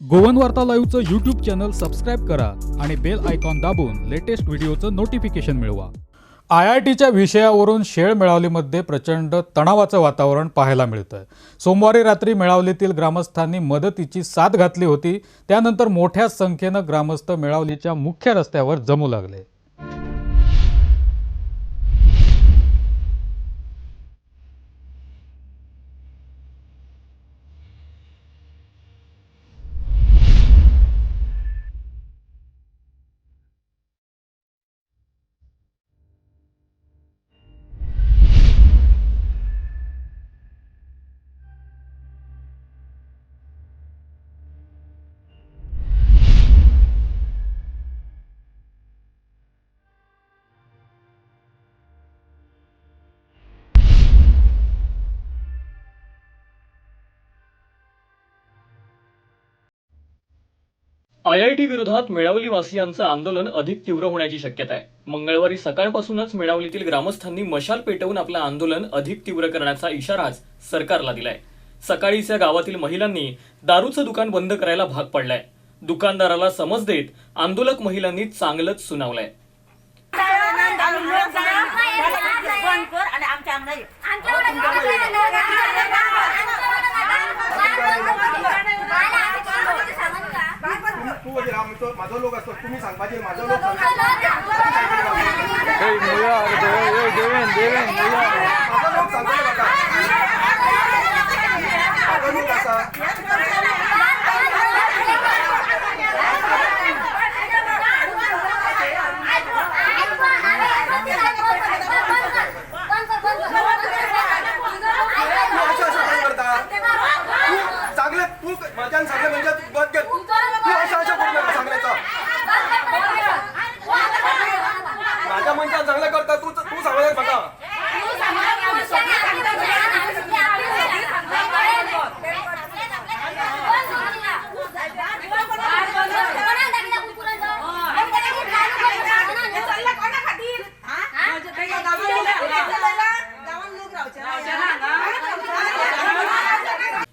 Goan वार्ता लाईव्हचं YouTube channel subscribe करा आणि बेल आयकॉन दाबून लेटेस्ट व्हिडिओचं नोटिफिकेशन मिळवा. आय आय टीच्या विषयावरून शेळ मेळावलीमध्ये प्रचंड तणावाचं वातावरण पाहायला मिळतं सोमवारी रात्री मेळावलीतील ग्रामस्थांनी मदतीची साथ घातली होती. त्यानंतर मोठ्या संख्येनं ग्रामस्थ मेळावलीच्या मुख्य रस्त्यावर जमू लागले. आय आय टी विरोधात मेळावली वासियांचं आंदोलन अधिक तीव्र होण्याची शक्यता आहे. मंगळवारी सकाळपासूनच मेळावलीतील ग्रामस्थांनी मशाल पेटवून आपलं आंदोलन अधिक तीव्र करण्याचा इशाराच सरकारला दिलाय. सकाळीच या गावातील महिलांनी दारूचं दुकान बंद करायला भाग पडलाय. दुकानदाराला समज देत आंदोलक महिलांनी चांगलंच सुनावलंय. आमच्या आमदार ये. तू म्हणजे आमचो माझो लोक असतो तुम्ही सांगपाचे माझो लोक माझो लोक सांगतले काका माझो लोक असा. तू चांगले तू माझ्यान सांगले म्हणजे तू बंद कर तू अशा अशा करू नका सांगण्याचं माझ्या मनशान चांगलं करता तू तू सांगले म्हाका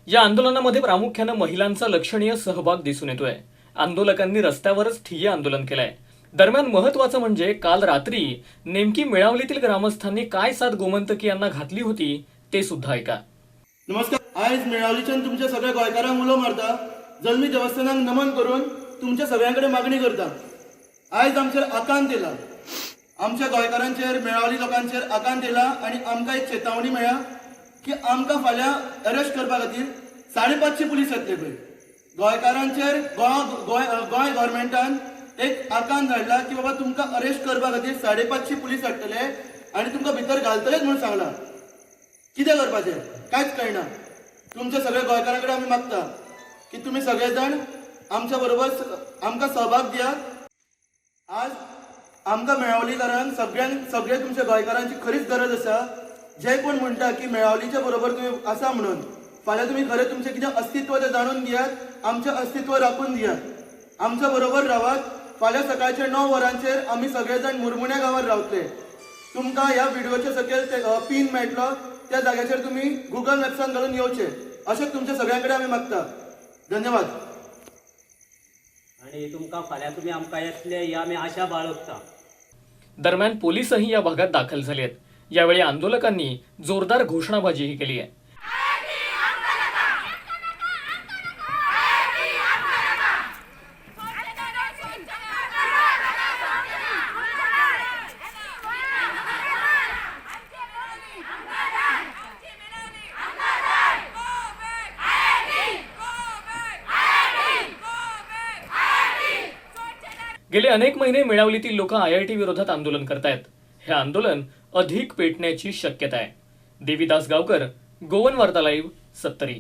या आंदोलनामध्ये प्रामुख्यानं महिलांचा लक्षणीय सहभाग दिसून येतोय. आंदोलकांनी रस्त्यावरच ठिय्या आंदोलन केलंय. दरम्यान महत्वाचं म्हणजे काल रात्री नेमकी मिळावलीतील ग्रामस्थांनी काय साथ गोमंतकी यांना घातली होती ते सुद्धा ऐका. नमस्कार आयज मिळावलीच्या तुमच्या सगळ्या गोयकारांक उलो मारता जल्मी देवस्थानाक नमन करून तुमच्या सगळ्यांकडे मागणी करता. आयज आमचेर आकांत येला. आमच्या गोंयकारांचेर मेळावली लोकांचेर आकांत येला आणि आमकां एक चेतावणी मेळ्ळा. की आमकां फाल्यां अरेस्ट करपा खातीर साडे पांचशे पुलीस येतले पळय. गोंयकारांचेर गोंय गोंय गोंय एक आकान धाडला की बाबा तुमकां अरेस्ट करपा खातीर साडे पांचशे पुलीस हाडटले आनी तुमकां भितर घालतलेच म्हणून सांगला. कितें करपाचें? कांयच कळना. तुमच्या सगळ्या गोंयकारां कडेन आमी मागता की तुमी सगळे जाण आमच्या बरोबर आमकां सहभाग दियात आज आमकां मेळावलीकारांक सगळ्यांक सगळे तुमच्या गोंयकारांची खरीच गरज आसा. जे कोण म्हणटा की मेळावलीच्या बरोबर तुमी आसा म्हणून. फाल्यां तुमी खरें तुमचें कितें अस्तित्व तें जाणून घेयात आमचें अस्तित्व राखून दियात आमच्या बरोबर रावात फाल्यां सकाळचे णव वरांचेर आमी सगळे जाण मुरमुण्या गांवांत रावतले तुमकां ह्या व्हिडिओच्या सकयल ते पिन मेळटलो त्या जाग्याचेर तुमी गुगल मॅप्सान घालून येवचे. अशें तुमच्या सगळ्यां कडेन आमी मागता. धन्यवाद. आणि तुमकां फाल्यां तुमी आमकां येतले ही आमी आशा बाळगता. दरम्यान पोलिसही या भागात दाखल झाले आहेत यावेळी आंदोलकांनी जोरदार घोषणाबाजीही केली आहे. गेले अनेक महिने मिळावलीतील लोक आय आय टी विरोधात आंदोलन करतायत. हे आंदोलन अधिक पेटण्याची शक्यता आहे. देवीदास गावकर गोवन वार्ता लाईव्ह सत्तरी